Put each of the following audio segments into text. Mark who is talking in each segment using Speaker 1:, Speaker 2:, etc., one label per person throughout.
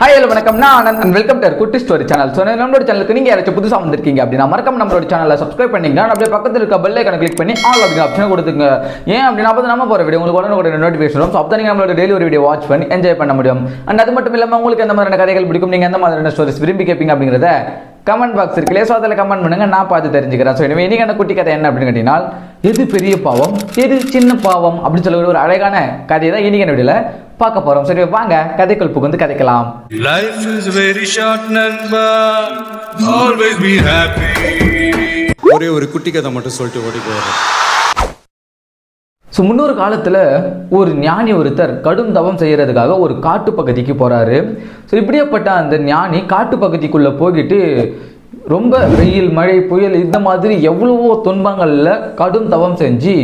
Speaker 1: Hi hello வணக்கம். நான் Anand and welcome to Kutti story channel so நம்மளோட சேனலுக்கு நீங்கள் யாராச்சும் புதுசாக வந்திருக்கீங்க அப்படின்னா மறக்காம நம்மளோட சேனலை சப்ஸ்கிரைப் பண்ணிங்கன்னா அப்படியே பக்கத்தில் இருக்க பெல் ஐக்கனை கிளிக் பண்ணி ஆல் அப்படிங்கிற ஆப்ஷனை கொடுத்துங்க ஏன் அப்படின்னா அப்போ நம்ம போகிற வீடியோ உங்களுக்கு உடனே நோட்டிஃபிகேஷன் வரும். ஸோ அப்போ நீங்கள் நம்மளோட டெய்லி ஒரு வீடியோ வாட்ச் பண்ணி என்ஜாய் பண்ண முடியும். அண்ட் அது மட்டும் இல்லாமல் உங்களுக்கு எந்த மாதிரியான கதைகள் பிடிக்கும் நீங்கள் எந்த மாதிரியான ஸ்டோரிஸ் விரும்பி கேட்பீங்க அப்படிங்கிறத கமெண்ட் பாக்ஸ் இருக்குல்லையே ஸோ அதில் கமெண்ட் பண்ணுங்க. நான் பார்த்து தெரிஞ்சுக்கிறேன். ஸோ எனவே இன்னைக்கு குட்டி கதை என்ன அப்படின்னு கேட்டீங்கன்னா எது பெரிய பாவம் எது சின்ன பாவம் அப்படின்னு சொல்லக்கூடிய ஒரு அழகான கதையை தான் இன்னைக்கு என்ன வீடியோவில் பார்க்க போகிறோம் சரி வாங்க. கதைக்குள் புகுந்து கதைக்கலாம்.
Speaker 2: Life is very short, Nanba. Always be happy.
Speaker 3: ஒரே ஒரு குட்டி கதை மட்டும் சொல்லிட்டு ஓடி போயிடுறேன்.
Speaker 1: ஸோ முன்னொரு காலத்தில் ஒரு ஞானி ஒருத்தர் கடும் தவம் செய்கிறதுக்காக ஒரு காட்டு பகுதிக்கு போகிறாரு ஸோ இப்படியேப்பட்ட அந்த ஞானி காட்டு பகுதிக்குள்ளே போய்கிட்டு ரொம்ப வெயில் மழை புயல் இந்த மாதிரி எவ்வளவோ துன்பங்களில் கடும் தவம் செஞ்சு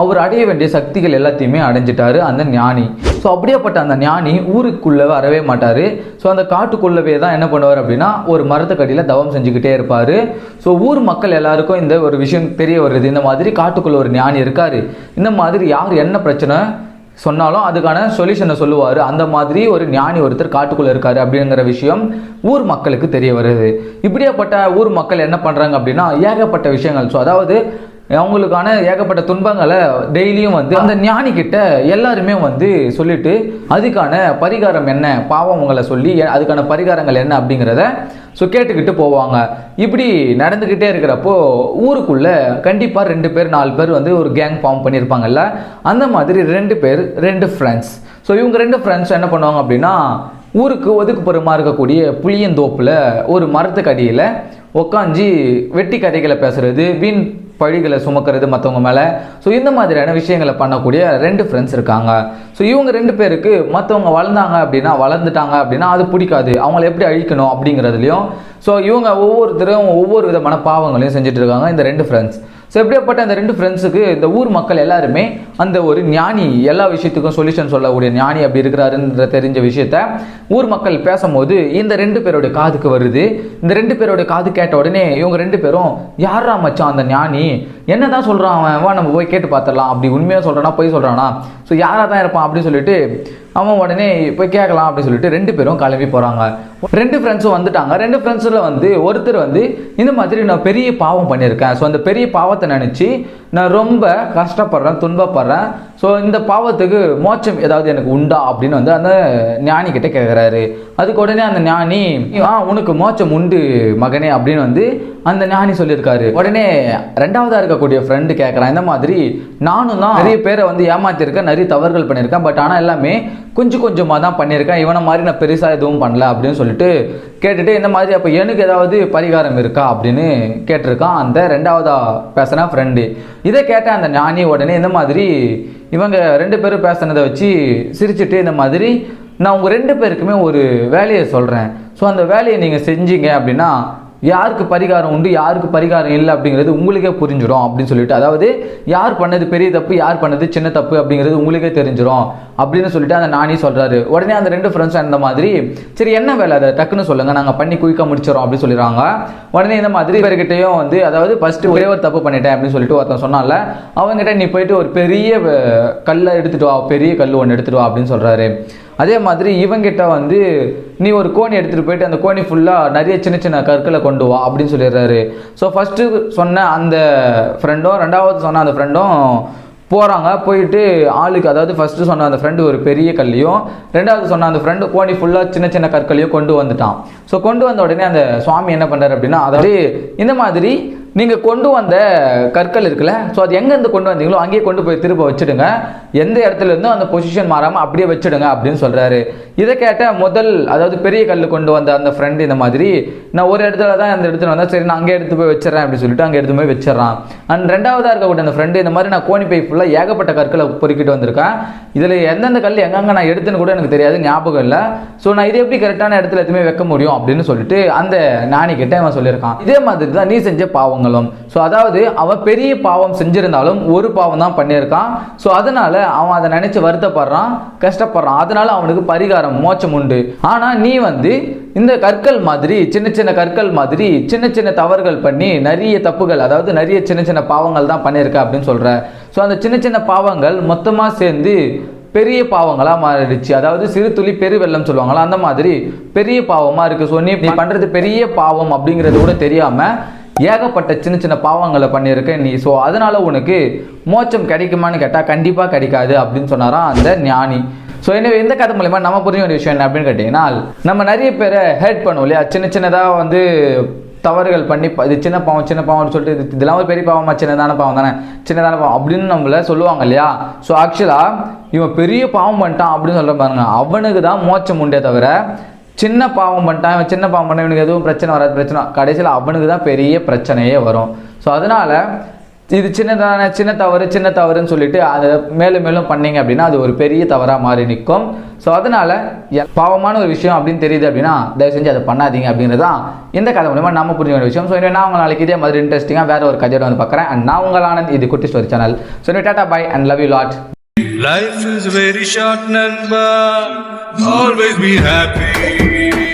Speaker 1: அவர் அடைய வேண்டிய சக்திகள் எல்லாத்தையுமே அடைஞ்சிட்டாரு அந்த ஞானி. ஸோ அப்படியேப்பட்ட அந்த ஞானி ஊருக்குள்ளே வரவே மாட்டார். ஸோ அந்த காட்டுக்குள்ளவே தான் என்ன பண்ணுவார் அப்படின்னா ஒரு மரத்துக்கடியில் தவம் செஞ்சுக்கிட்டே இருப்பார். ஸோ ஊர் மக்கள் எல்லாருக்கும் இந்த ஒரு விஷயம் தெரிய வருது. இந்த மாதிரி காட்டுக்குள்ளே ஒரு ஞானி இருக்கார். இந்த மாதிரி யார் என்ன பிரச்சனை சொன்னாலும் அதுக்கான சொல்யூஷனை சொல்லுவார். அந்த மாதிரி ஒரு ஞானி ஒருத்தர் காட்டுக்குள்ளே இருக்காரு அப்படிங்கிற விஷயம் ஊர் மக்களுக்கு தெரிய வருது. இப்படியாப்பட்ட ஊர் மக்கள் என்ன பண்ணுறாங்க அப்படின்னா ஏகப்பட்ட விஷயங்கள். ஸோ அதாவது அவங்களுக்கான ஏகப்பட்ட துன்பங்களை டெய்லியும் வந்து அந்த ஞானி கிட்ட எல்லாருமே வந்து சொல்லிட்டு அதுக்கான பரிகாரம் என்ன? பாவம் உங்களை சொல்லி அதுக்கான பரிகாரங்கள் என்ன அப்படிங்கிறத ஸோ கேட்டுக்கிட்டு போவாங்க. இப்படி நடந்துக்கிட்டே இருக்கிறப்போ ஊருக்குள்ள கண்டிப்பாக ரெண்டு பேர் நாலு பேர் வந்து ஒரு கேங் ஃபார்ம் பண்ணியிருப்பாங்கல்ல? அந்த மாதிரி ரெண்டு பேர் ரெண்டு ஃப்ரெண்ட்ஸ் ஸோ இவங்க ரெண்டு ஃப்ரெண்ட்ஸ் என்ன பண்ணுவாங்க அப்படின்னா ஊருக்கு ஒதுக்குப்புறமா இருக்கக்கூடிய புளியந்தோப்பில் ஒரு மரத்துக்கடியில் உக்காஞ்சி வெட்டி கதைகளை பேசுறது வீண் பழிகளை சுமக்கிறது மற்றவங்க மேலே. ஸோ இந்த மாதிரியான விஷயங்களை பண்ணக்கூடிய ரெண்டு ஃப்ரெண்ட்ஸ் இருக்காங்க. ஸோ இவங்க ரெண்டு பேருக்கு மற்றவங்க வளர்ந்தாங்க அப்படின்னா வளர்ந்துட்டாங்க அப்படின்னா அது பிடிக்காது. அவங்கள எப்படி அழிக்கணும் அப்படிங்கிறதுலையும் ஸோ இவங்க ஒவ்வொருத்தரும் ஒவ்வொரு விதமான பாவங்களையும் செஞ்சுட்டு இருக்காங்க இந்த ரெண்டு ஃப்ரெண்ட்ஸ் ஸோ எப்படியாப்பட்ட அந்த ரெண்டு ஃப்ரெண்ட்ஸுக்கு இந்த ஊர் மக்கள் எல்லாருமே அந்த ஒரு ஞானி எல்லா விஷயத்துக்கும் சொல்யூஷன் சொல்லக்கூடிய ஞானி அப்படி இருக்கிறாருன்ற தெரிஞ்ச விஷயத்த ஊர் மக்கள் பேசும்போது இந்த ரெண்டு பேரோட காதுக்கு வருது. இந்த ரெண்டு பேரோட காது கேட்ட உடனே இவங்க ரெண்டு பேரும் யாரா மச்சான் அந்த ஞானி? என்னதான் சொல்கிறான் அவன்? வா நம்ம போய் கேட்டு பார்த்துடலாம் அப்படி உண்மையாக சொல்கிறானா போய் சொல்கிறானா ஸோ யாராக தான் இருப்பான் அப்படின்னு சொல்லிட்டு அவன் உடனே போய் கேட்கலாம் அப்படின்னு சொல்லிட்டு ரெண்டு பேரும் கிளம்பி போகிறாங்க ரெண்டு ஃப்ரெண்ட்ஸும் வந்துட்டாங்க. ரெண்டு ஃப்ரெண்ட்ஸில் வந்து ஒருத்தர் வந்து இந்த மாதிரி நான் பெரிய பாவம் பண்ணியிருக்கேன். ஸோ அந்த பெரிய பாவத்தை நினச்சி நான் ரொம்ப கஷ்டப்படுறேன் துன்பப்படுறேன். ஸோ இந்த பாவத்துக்கு மோட்சம் ஏதாவது எனக்கு உண்டா அப்படின்னு வந்து அந்த ஞானி கிட்ட கேட்குறாரு அதுக்கு உடனே அந்த ஞானி ஆ உனக்கு மோட்சம் உண்டு மகனே அப்படின்னு வந்து அந்த ஞானி சொல்லியிருக்காரு. உடனே ரெண்டாவதா இருக்கக்கூடிய ஃப்ரெண்டு கேட்குறான் இந்த மாதிரி நானும் தான் நிறைய பேரை வந்து ஏமாத்திருக்கேன் நிறைய தவறுகள் பண்ணியிருக்கேன் பட் ஆனால் எல்லாமே கொஞ்சம் கொஞ்சமாக தான் பண்ணியிருக்கேன். இவனை மாதிரி நான் பெருசாக எதுவும் பண்ணல அப்படின்னு சொல்லிட்டு கேட்டுட்டு இந்த மாதிரி அப்போ எனக்கு ஏதாவது பரிகாரம் இருக்கா? அப்படின்னு கேட்டிருக்கான். அந்த ரெண்டாவதாக பேசுனா ஃப்ரெண்டு இதை கேட்ட அந்த ஞானி உடனே இந்த மாதிரி இவங்க ரெண்டு பேரும் பேசுனதை வச்சு சிரிச்சிட்டு இந்த மாதிரி நான் உங்கள் ரெண்டு பேருக்குமே ஒரு வேலையை சொல்கிறேன் ஸோ அந்த வேலையை நீங்கள் செஞ்சீங்க அப்படின்னா யாருக்கு பரிகாரம் உண்டு யாருக்கு பரிகாரம் இல்லை அப்படிங்கிறது உங்களுக்கே புரிஞ்சிடும் அப்படின்னு சொல்லிட்டு. அதாவது யார் பண்ணது பெரிய தப்பு யார் பண்ணது சின்ன தப்பு அப்படிங்கிறது உங்களுக்கே தெரிஞ்சிடும் அப்படின்னு சொல்லிட்டு அந்த நானே சொல்கிறாரு உடனே அந்த ரெண்டு ஃப்ரெண்ட்ஸ் அந்த மாதிரி சரி என்ன வேலை அதை டக்குன்னு சொல்லுங்கள் நாங்கள் பண்ணி குயிக்காக முடிச்சிடறோம் அப்படின்னு சொல்லிடுறாங்க. உடனே இந்த மாதிரி பேர்கிட்டையும் வந்து அதாவது ஃபஸ்ட்டு ஒரே ஒரு தப்பு பண்ணிட்டேன் அப்படின்னு சொல்லிட்டு ஒருத்தன் சொன்னால அவங்ககிட்ட நீ போயிட்டு ஒரு பெரிய கல்லை எடுத்துகிட்டு வா பெரிய கல் ஒன்று எடுத்துகிட்டு வா அப்படின்னு சொல்கிறாரு அதே மாதிரி இவங்கிட்ட வந்து நீ ஒரு கோணி எடுத்துகிட்டு போயிட்டு அந்த கோணி ஃபுல்லாக நிறைய சின்ன சின்ன கற்களை கொண்டு வா அப்படின்னு சொல்லிடுறாரு. ஸோ ஃபஸ்ட்டு சொன்ன அந்த ஃப்ரெண்டும் ரெண்டாவது சொன்ன அந்த ஃப்ரெண்டும் போகிறாங்க போயிட்டு ஆளுக்கு அதாவது ஃபஸ்ட்டு சொன்ன அந்த ஃப்ரெண்டு ஒரு பெரிய கல்லையும் ரெண்டாவது சொன்ன அந்த ஃப்ரெண்டு கோணி ஃபுல்லாக சின்ன சின்ன கற்களையும் கொண்டு வந்துட்டான். ஸோ கொண்டு வந்த உடனே அந்த சுவாமி என்ன பண்ணுறாரு அப்படின்னா அதாவது இந்த மாதிரி நீங்கள் கொண்டு வந்த கற்கள் இருக்குல்ல ஸோ அது எங்கேருந்து கொண்டு வந்தீங்களோ அங்கேயே கொண்டு போய் திரும்ப வச்சுடுங்க. எந்த இடத்துல இருந்தோ அந்த பொசிஷன் மாறாமல் அப்படியே வச்சுடுங்க அப்படின்னு சொல்கிறாரு இதை கேட்ட முதல் அதாவது பெரிய கல் கொண்டு வந்த அந்த ஃப்ரெண்டு இந்த மாதிரி நான் ஒரு இடத்துல தான் அந்த இடத்துல வந்தால் சரி நான் அங்கே எடுத்து போய் வச்சிடறேன் அப்படின்னு சொல்லிட்டு அங்கே எடுத்து போய் வச்சிடறான். அண்ட் ரெண்டாவதாக இருக்கக்கூடிய அந்த ஃப்ரெண்டு இந்த மாதிரி நான் கோணி பை ஃபுல்லாக ஏகப்பட்ட கற்களை பொறுக்கிட்டு வந்திருக்கேன். இதில் எந்தெந்த கல் எங்கெங்கே நான் எடுத்துன்னு கூட எனக்கு தெரியாது ஞாபகம் இல்லை. ஸோ நான் இது எப்படி கரெக்டான இடத்துல எதுவுமே வைக்க முடியும் அப்படின்னு சொல்லிட்டு அந்த ஞானி கிட்ட அவன் சொல்லியிருக்கான். இதே மாதிரி தான் நீ செஞ்ச பாவம் பாவங்களும். ஸோ அதாவது அவன் பெரிய பாவம் செஞ்சிருந்தாலும் ஒரு பாவம் தான் பண்ணியிருக்கான். ஸோ அதனால அவன் அதை நினைச்சு வருத்தப்படுறான் கஷ்டப்படுறான். அதனால அவனுக்கு பரிகாரம் மோச்சம் உண்டு. ஆனால் நீ வந்து இந்த கற்கள் மாதிரி சின்ன சின்ன கற்கள் மாதிரி சின்ன சின்ன தவறுகள் பண்ணி நிறைய தப்புகள் அதாவது நிறைய சின்ன சின்ன பாவங்கள் தான் பண்ணியிருக்க அப்படின்னு சொல்கிற ஸோ அந்த சின்ன சின்ன பாவங்கள் மொத்தமாக சேர்ந்து பெரிய பாவங்களா மாறிடுச்சு. அதாவது சிறு துளி பெரு வெள்ளம் சொல்லுவாங்களா அந்த மாதிரி பெரிய பாவமா இருக்கு. ஸோ நீ நீ பண்றது பெரிய பாவம் அப்படிங்கிறது கூட தெரியாம ஏகப்பட்ட சின்ன சின்ன பாவங்களை பண்ணியிருக்க நீ. ஸோ அதனால் உனக்கு மோச்சம் கிடைக்குமான்னு கேட்டால் கண்டிப்பாக கிடைக்காது அப்படின்னு சொன்னாராம் அந்த ஞானி. ஸோ எனவே இந்த கதை மூலயமா நம்ம புரிஞ்ச ஒரு விஷயம் என்ன அப்படின்னு கேட்டிங்கன்னா நம்ம நிறைய பேரை ஹெல்ப் பண்ணுவோம் இல்லையா? சின்ன சின்னதாக வந்து தவறுகள் பண்ணி இது சின்ன பாவம் சின்ன பாவம்னு சொல்லிட்டு இது- இதெல்லாம் ஒரு பெரிய பாவமா சின்னதான பாவம் தானே? சின்னதான பாவம் அப்படின்னு நம்மள சொல்லுவாங்க இல்லையா? ஸோ ஆக்சுவலாக இவன் பெரிய பாவம் பண்ணிட்டான் அப்படின்னு சொல்ற பாருங்க. அவனுக்கு தான் மோச்சம் உண்டே தவிர சின்ன பாவம் பண்ணிட்டான் இவன் சின்ன பாவம் பண்ண இவனுக்கு எதுவும் பிரச்சனை வராது பிரச்சனை. கடைசியில் அவனுக்கு தான் பெரிய பிரச்சனையே வரும். ஸோ அதனால இது சின்னதான சின்ன தவறு சின்ன தவறுன்னு சொல்லிட்டு அதை மேலும் மேலும் பண்ணீங்க அப்படின்னா அது ஒரு பெரிய தவறாக மாறி நிற்கும். ஸோ அதனால பாவமான ஒரு விஷயம் அப்படின்னு தெரியுது அப்படின்னா தயவு செஞ்சு அதை பண்ணாதீங்க அப்படிங்கிறது தான் இந்த கதை மூலமாக நம்ம புரிஞ்ச ஒரு விஷயம். ஸோ நான் உங்கள் நாளைக்கு இதே மாதிரி இன்ட்ரெஸ்டிங்காக வேற ஒரு கதையோட வந்து பார்க்குறேன். அண்ட் நான் உங்கள் ஆனந்த் இது Kutti story channel. So tata bye and love you lot
Speaker 2: Life is very short, Nanba. Always be happy.